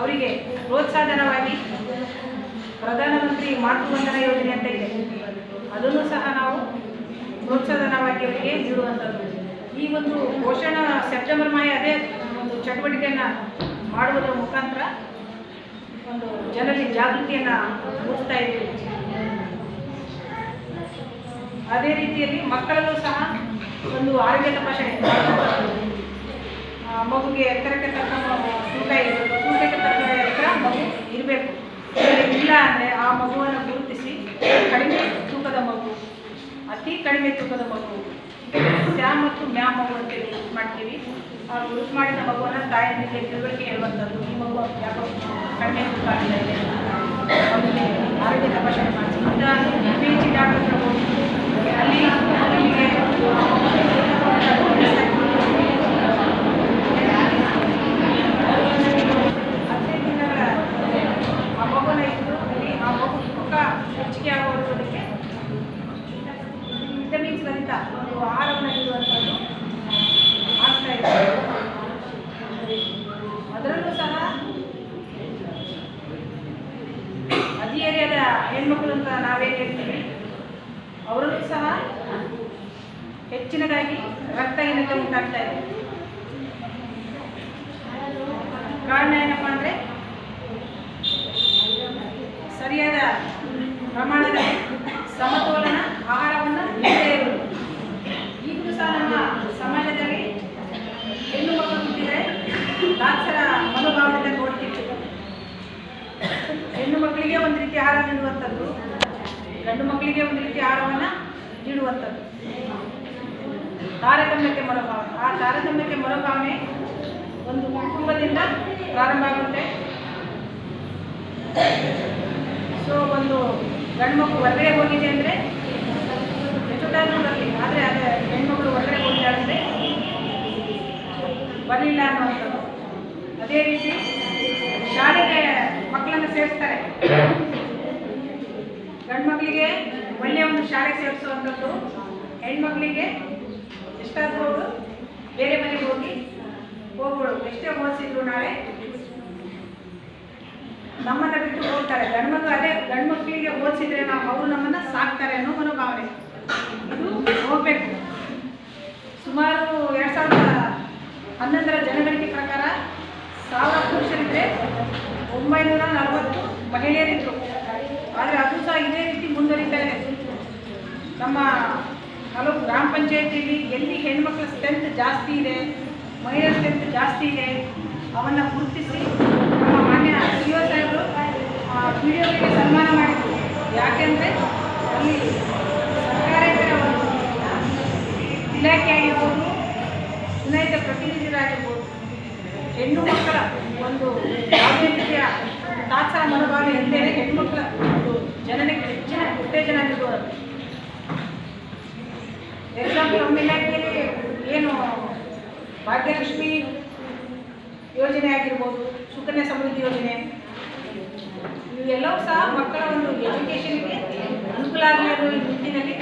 ಅವರಿಗೆ ಪ್ರೋತ್ಸಾಹಧನವಾಗಿ ಪ್ರಧಾನಮಂತ್ರಿ ಮಾತೃವಂದನ ಯೋಜನೆ ಅಂತ ಇದೆ. ಅದನ್ನು ಸಹ ನಾವು ಪ್ರೋತ್ಸಾಹಧನವಾಗಿ ಅವರಿಗೆ ನೀಡುವಂಥದ್ದು. ಈ ಒಂದು ಪೋಷಣ ಸೆಪ್ಟೆಂಬರ್ ಮಾಯ ಅದೇ ಒಂದು ಚಟುವಟಿಕೆಯನ್ನು ಮಾಡುವುದರ ಮುಖಾಂತರ ಒಂದು ಜನರಲ್ಲಿ ಜಾಗೃತಿಯನ್ನು ಮೂಡಿಸ್ತಾ ಇದ್ದೀವಿ. ಅದೇ ರೀತಿಯಲ್ಲಿ ಮಕ್ಕಳಲ್ಲೂ ಸಹ ಒಂದು ಆರೋಗ್ಯ ತಪಾಸಣೆ ಮಗುಗೆ ಎತ್ತರಕ್ಕೆ ತಕ್ಕ ಸೂಕ್ತ ಇರಬೇಕು ತೂಕಕ್ಕೆ ತಕ್ಕ ಎತ್ತರ ಮಗು ಇರಬೇಕು ಇಲ್ಲ ಅಂದರೆ ಆ ಮಗುವನ್ನು ಗುರುತಿಸಿ ಕಡಿಮೆ ತೂಕದ ಮಗು, ಅತಿ ಕಡಿಮೆ ತೂಕದ ಮಗು. ಸ್ಯಾ ಮತ್ತು ಮ್ಯಾಮ್ ಮಗು ಅಂತೇಳಿ ಮಾಡ್ತೀವಿ. ಆ ಗುರುತು ಮಾಡಿದ ಮಗುವನ್ನು ತಾಯಿಯೊಂದಿಗೆ ತಿಳುವಳಿಕೆ ಹೇಳುವಂಥದ್ದು ಈ ಮಗು ಯಾಕೋ ಕಡಿಮೆ ತೂಕ ಆಗ್ತಾ ಇದೆ ಆರೋಗ್ಯ ತಪಾಸಣೆ ಮಾಡಿಸಿ. ಇಂಥ ಪಿ ಎಚ್ ಡಾಕ್ಟರ್ ಹತ್ರ ಹೋಗಿ ಅಲ್ಲಿ ನಿಮಗೆ ಹದಿನೈದು ದಿನಗಳ ಆ ಮಗುನ ಇದ್ದು ಅಲ್ಲಿ ಆ ಮಗು ತೂಕ ಹೆಚ್ಚಿಗೆ ಆಗೋದಕ್ಕೆ ರಹಿತ ಒಂದು ಆರಂಭ ಇರುವಂಥದ್ದು ಆಗ್ತಾ ಇದೆ ಅದರಲ್ಲೂ ಸಹ ಏರಿಯಾದ ಹೆಣ್ಮಕ್ಳು ಅಂತ ನಾವೇನು ಹೇಳ್ತೀವಿ. ಅವರಲ್ಲೂ ಸಹ ಹೆಚ್ಚಿನದಾಗಿ ರಕ್ತಹೀನತೆ ಉಂಟಾಗ್ತಾ ಇದೆ. ಕಾರಣ ಏನಪ್ಪ ಅಂದರೆ ಸರಿಯಾದ ಪ್ರಮಾಣದ ಸಮತೋಲನ ದಾಸರ ಮನೋಭಾವನೆ ನೋಡ್ತೀವಿ ಹೆಣ್ಣು ಮಕ್ಕಳಿಗೆ ಒಂದು ರೀತಿ ಆಹಾರ ನೀಡುವಂಥದ್ದು, ಗಂಡು ಮಕ್ಕಳಿಗೆ ಒಂದು ರೀತಿ ಆಹಾರವನ್ನು ನೀಡುವಂಥದ್ದು. ತಾರತಮ್ಯಕ್ಕೆ ಮನೋಭಾವನೆ. ಆ ತಾರತಮ್ಯಕ್ಕೆ ಮನೋಭಾವನೆ ಒಂದು ಕುಟುಂಬದಿಂದ ಪ್ರಾರಂಭ ಆಗುತ್ತೆ. ಸೊ ಒಂದು ಗಂಡು ಮಕ್ಕಳು ಹೊರಗಡೆ ಹೋಗಿದೆ ಅಂದರೆ, ಎಷ್ಟೊತ್ತಾದ್ರೂ ಬರಲಿ, ಆದರೆ ಅದೇ ಹೆಣ್ಮಗಳು ಹೊರಗಡೆ ಹೋಗಿದೆ ಅಂದರೆ ಬರಲಿಲ್ಲ ಅನ್ನುವಂಥದ್ದು. ಅದೇ ರೀತಿ ಶಾಲೆಗೆ ಮಕ್ಕಳನ್ನು ಸೇರಿಸ್ತಾರೆ. ಗಂಡು ಮಕ್ಕಳಿಗೆ ಒಳ್ಳೆಯ ಒಂದು ಶಾಲೆ ಸೇರಿಸುವಂಥದ್ದು, ಹೆಣ್ಮಕ್ಳಿಗೆ ಎಷ್ಟಾದರೂ ಬೇರೆ ಮನೆಗೆ ಹೋಗಿ ಹೋಗ್ಬೋದು. ಎಷ್ಟೇ ಓದಿಸಿದ್ರು ನಾಳೆ ನಮ್ಮನ್ನ ಬಿಟ್ಟು ಹೋಗ್ತಾರೆ. ಗಂಡ್ಮಕ್ಳು ಅದೇ ಗಂಡು ಮಕ್ಕಳಿಗೆ ಓದಿಸಿದ್ರೆ ನಾವು ಅವರು ನಮ್ಮನ್ನ ಸಾಕ್ತಾರೆ ಅನ್ನೋ ಮನೋಭಾವನೆ. ಇದು ಹೋಗ್ಬೇಕು. ಸುಮಾರು ಎರಡು ಸಾವಿರದ ಹನ್ನೊಂದರ ಒಂಬೈನೂರ ನಲವತ್ತು ಮಹಿಳೆಯರಿದ್ದರು ಆದರೆ ಅದು ಸಹ ಇದೇ ರೀತಿ ಮುಂದುವರಿತಾ ಇದೆ. ನಮ್ಮ ಹಲವು ಗ್ರಾಮ ಪಂಚಾಯತಿಯಲ್ಲಿ ಎಲ್ಲಿ ಹೆಣ್ಮಕ್ಳ ಸ್ಟ್ರೆಂತ್ ಜಾಸ್ತಿ ಇದೆ, ಮಹಿಳೆಯರ ಸ್ಟ್ರೆಂತ್ ಜಾಸ್ತಿ ಇದೆ, ಅವನ್ನು ಗುರುತಿಸಿ ನಮ್ಮ ಮಾನ್ಯ ಸಿ ಒ ಸಾಹೇಬರು ಪಿ ಸನ್ಮಾನ ಮಾಡಿದರು. ಯಾಕೆಂದರೆ ಅಲ್ಲಿ ಸರ್ಕಾರೇತರ ಇಲಾಖೆ ಆಗಿರ್ಬೋದು ಚುನಾಯಿತ ಪ್ರತಿನಿಧಿಗಳಾಗಿರ್ಬೋದು, ಹೆಣ್ಣು ಮಕ್ಕಳ ಒಂದು ತಾತ್ಸಾರ ಮನೋಭಾವನೆ ಇಲ್ಲದೇ ಹೆಣ್ಮಕ್ಳ ಒಂದು ಜನನಕ್ಕೆ ಹೆಚ್ಚಿನ ಉತ್ತೇಜನ ನೀಡುವುದು ಎಕ್ಸಾಂಪಲ್ ಒಮ್ಮೆ ಇಲಾಖೆಯಲ್ಲಿ ಏನು ಭಾಗ್ಯಲಕ್ಷ್ಮಿ ಯೋಜನೆ ಆಗಿರ್ಬೋದು, ಸುಕನ್ಯಾ ಸಮೃದ್ಧಿ ಯೋಜನೆ. ಇವೆಲ್ಲವೂ ಸಹ ಮಕ್ಕಳ ಒಂದು ಎಜುಕೇಷನ್ಗೆ ಅನುಕೂಲ ಆಗಲಿ ಅನ್ನೋ ನಿಟ್ಟಿನಲ್ಲಿ.